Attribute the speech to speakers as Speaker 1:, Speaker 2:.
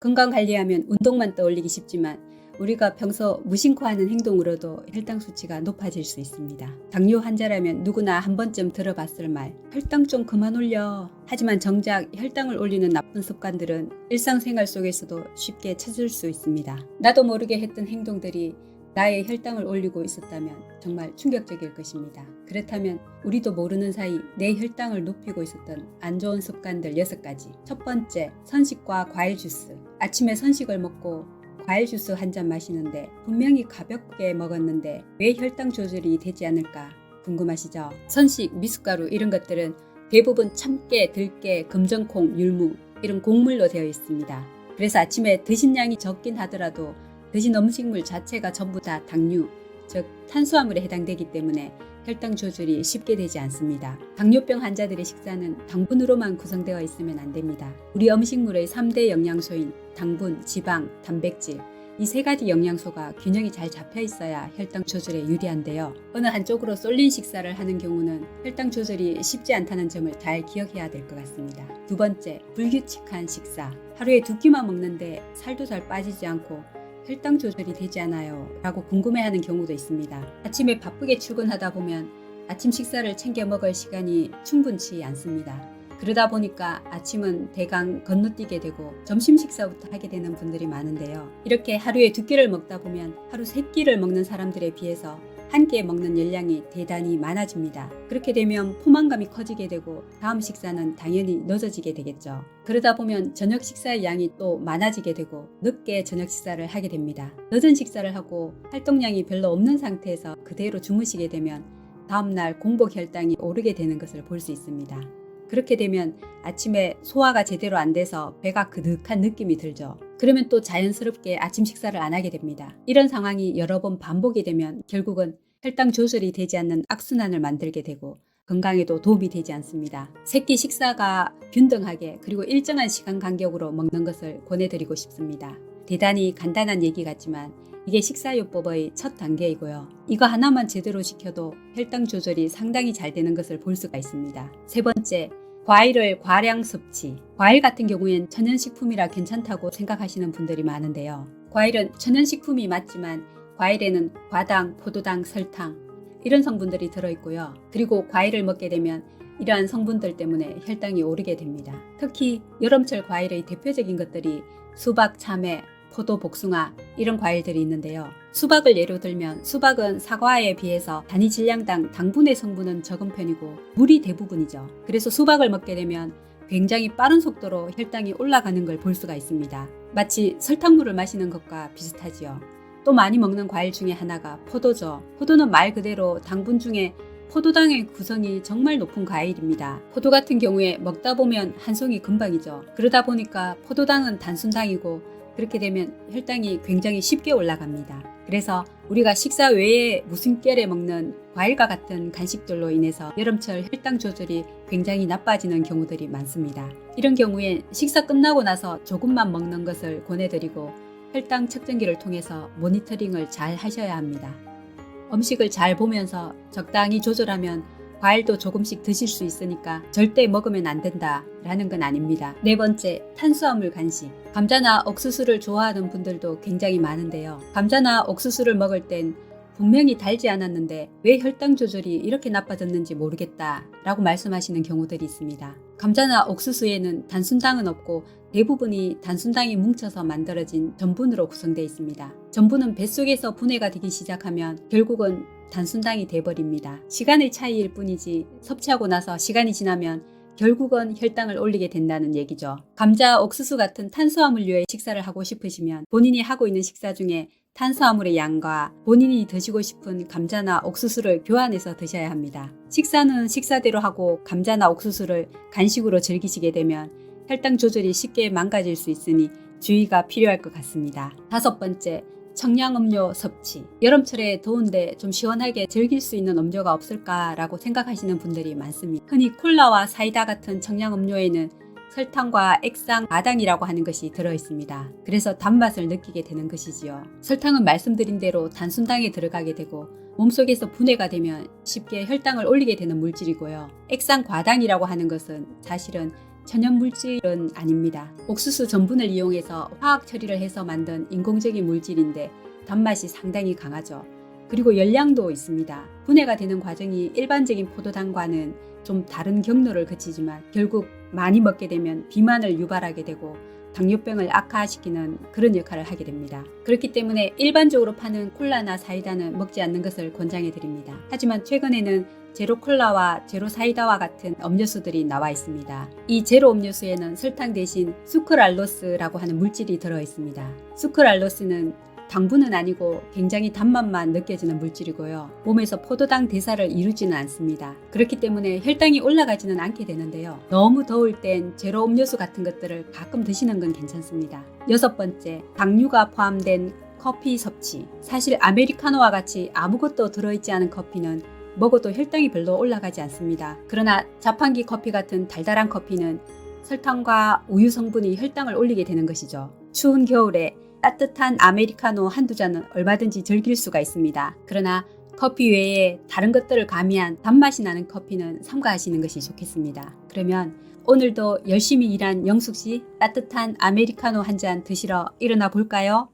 Speaker 1: 건강 관리하면 운동만 떠올리기 쉽지만 우리가 평소 무심코 하는 행동으로도 혈당 수치가 높아질 수 있습니다. 당뇨 환자라면 누구나 한 번쯤 들어봤을 말, 혈당 좀 그만 올려. 하지만 정작 혈당을 올리는 나쁜 습관들은 일상생활 속에서도 쉽게 찾을 수 있습니다. 나도 모르게 했던 행동들이 나의 혈당을 올리고 있었다면 정말 충격적일 것입니다. 그렇다면 우리도 모르는 사이 내 혈당을 높이고 있었던 안 좋은 습관들 6가지. 첫 번째, 선식과 과일 주스. 아침에 선식을 먹고 과일 주스 한 잔 마시는데 분명히 가볍게 먹었는데 왜 혈당 조절이 되지 않을까 궁금하시죠? 선식, 미숫가루 이런 것들은 대부분 참깨, 들깨, 금정콩, 율무 이런 곡물로 되어 있습니다. 그래서 아침에 드신 양이 적긴 하더라도 드신 음식물 자체가 전부 다 당류, 즉 탄수화물에 해당되기 때문에 혈당 조절이 쉽게 되지 않습니다. 당뇨병 환자들의 식사는 당분으로만 구성되어 있으면 안 됩니다. 우리 음식물의 3대 영양소인 당분, 지방, 단백질 이 세 가지 영양소가 균형이 잘 잡혀 있어야 혈당 조절에 유리한데요. 어느 한쪽으로 쏠린 식사를 하는 경우는 혈당 조절이 쉽지 않다는 점을 잘 기억해야 될 것 같습니다. 두 번째, 불규칙한 식사. 하루에 두 끼만 먹는데 살도 잘 빠지지 않고 혈당 조절이 되지 않아요. 라고 궁금해하는 경우도 있습니다. 아침에 바쁘게 출근하다 보면 아침 식사를 챙겨 먹을 시간이 충분치 않습니다. 그러다 보니까 아침은 대강 건너뛰게 되고 점심 식사부터 하게 되는 분들이 많은데요. 이렇게 하루에 두 끼를 먹다 보면 하루 세 끼를 먹는 사람들에 비해서 한 끼에 먹는 열량이 대단히 많아집니다. 그렇게 되면 포만감이 커지게 되고 다음 식사는 당연히 늦어지게 되겠죠. 그러다 보면 저녁 식사의 양이 또 많아지게 되고 늦게 저녁 식사를 하게 됩니다. 늦은 식사를 하고 활동량이 별로 없는 상태에서 그대로 주무시게 되면 다음날 공복 혈당이 오르게 되는 것을 볼 수 있습니다. 그렇게 되면 아침에 소화가 제대로 안 돼서 배가 그득한 느낌이 들죠. 그러면 또 자연스럽게 아침 식사를 안 하게 됩니다. 이런 상황이 여러 번 반복이 되면 결국은 혈당 조절이 되지 않는 악순환을 만들게 되고 건강에도 도움이 되지 않습니다. 새끼 식사가 균등하게 그리고 일정한 시간 간격으로 먹는 것을 권해드리고 싶습니다. 대단히 간단한 얘기 같지만 이게 식사요법의 첫 단계이고요. 이거 하나만 제대로 지켜도 혈당 조절이 상당히 잘 되는 것을 볼 수가 있습니다. 세 번째, 과일을 과량 섭취. 과일 같은 경우엔 천연식품이라 괜찮다고 생각하시는 분들이 많은데요. 과일은 천연식품이 맞지만 과일에는 과당, 포도당, 설탕 이런 성분들이 들어있고요. 그리고 과일을 먹게 되면 이러한 성분들 때문에 혈당이 오르게 됩니다. 특히 여름철 과일의 대표적인 것들이 수박, 참외, 포도, 복숭아 이런 과일들이 있는데요. 수박을 예로 들면 수박은 사과에 비해서 단위 질량당 당분의 성분은 적은 편이고 물이 대부분이죠. 그래서 수박을 먹게 되면 굉장히 빠른 속도로 혈당이 올라가는 걸 볼 수가 있습니다. 마치 설탕물을 마시는 것과 비슷하지요. 또 많이 먹는 과일 중에 하나가 포도죠. 포도는 말 그대로 당분 중에 포도당의 구성이 정말 높은 과일입니다. 포도 같은 경우에 먹다 보면 한 송이 금방이죠. 그러다 보니까 포도당은 단순당이고 그렇게 되면 혈당이 굉장히 쉽게 올라갑니다. 그래서 우리가 식사 외에 무슨 깨에 먹는 과일과 같은 간식들로 인해서 여름철 혈당 조절이 굉장히 나빠지는 경우들이 많습니다. 이런 경우엔 식사 끝나고 나서 조금만 먹는 것을 권해드리고 혈당 측정기를 통해서 모니터링을 잘 하셔야 합니다. 음식을 잘 보면서 적당히 조절하면 과일도 조금씩 드실 수 있으니까 절대 먹으면 안 된다 라는 건 아닙니다. 네 번째, 탄수화물 간식. 감자나 옥수수를 좋아하는 분들도 굉장히 많은데요. 감자나 옥수수를 먹을 땐 분명히 달지 않았는데 왜 혈당 조절이 이렇게 나빠졌는지 모르겠다 라고 말씀하시는 경우들이 있습니다. 감자나 옥수수에는 단순당은 없고 대부분이 단순당이 뭉쳐서 만들어진 전분으로 구성되어 있습니다. 전분은 뱃속에서 분해가 되기 시작하면 결국은 단순당이 돼버립니다. 시간의 차이일 뿐이지 섭취하고 나서 시간이 지나면 결국은 혈당을 올리게 된다는 얘기죠. 감자, 옥수수 같은 탄수화물류의 식사를 하고 싶으시면 본인이 하고 있는 식사 중에 탄수화물의 양과 본인이 드시고 싶은 감자나 옥수수를 교환해서 드셔야 합니다. 식사는 식사대로 하고 감자나 옥수수를 간식으로 즐기시게 되면 혈당 조절이 쉽게 망가질 수 있으니 주의가 필요할 것 같습니다. 다섯 번째, 청량음료 섭취. 여름철에 더운데 좀 시원하게 즐길 수 있는 음료가 없을까라고 생각하시는 분들이 많습니다. 흔히 콜라와 사이다 같은 청량음료에는 설탕과 액상, 마당이라고 하는 것이 들어 있습니다. 그래서 단맛을 느끼게 되는 것이지요. 설탕은 말씀드린 대로 단순당에 들어가게 되고 몸속에서 분해가 되면 쉽게 혈당을 올리게 되는 물질이고요. 액상 과당이라고 하는 것은 사실은 천연 물질은 아닙니다. 옥수수 전분을 이용해서 화학 처리를 해서 만든 인공적인 물질인데 단맛이 상당히 강하죠. 그리고 열량도 있습니다. 분해가 되는 과정이 일반적인 포도당과는 좀 다른 경로를 거치지만 결국 많이 먹게 되면 비만을 유발하게 되고 당뇨병을 악화시키는 그런 역할을 하게 됩니다. 그렇기 때문에 일반적으로 파는 콜라나 사이다는 먹지 않는 것을 권장해 드립니다. 하지만 최근에는 제로 콜라와 제로 사이다와 같은 음료수들이 나와 있습니다. 이 제로 음료수에는 설탕 대신 수크랄로스라고 하는 물질이 들어 있습니다. 수크랄로스는 당분은 아니고 굉장히 단맛만 느껴지는 물질이고요. 몸에서 포도당 대사를 이루지는 않습니다. 그렇기 때문에 혈당이 올라가지는 않게 되는데요. 너무 더울 땐 제로 음료수 같은 것들을 가끔 드시는 건 괜찮습니다. 여섯 번째, 당류가 포함된 커피 섭취. 사실 아메리카노와 같이 아무것도 들어있지 않은 커피는 먹어도 혈당이 별로 올라가지 않습니다. 그러나 자판기 커피 같은 달달한 커피는 설탕과 우유 성분이 혈당을 올리게 되는 것이죠. 추운 겨울에 따뜻한 아메리카노 한두 잔은 얼마든지 즐길 수가 있습니다. 그러나 커피 외에 다른 것들을 가미한 단맛이 나는 커피는 삼가하시는 것이 좋겠습니다. 그러면 오늘도 열심히 일한 영숙 씨 따뜻한 아메리카노 한 잔 드시러 일어나 볼까요?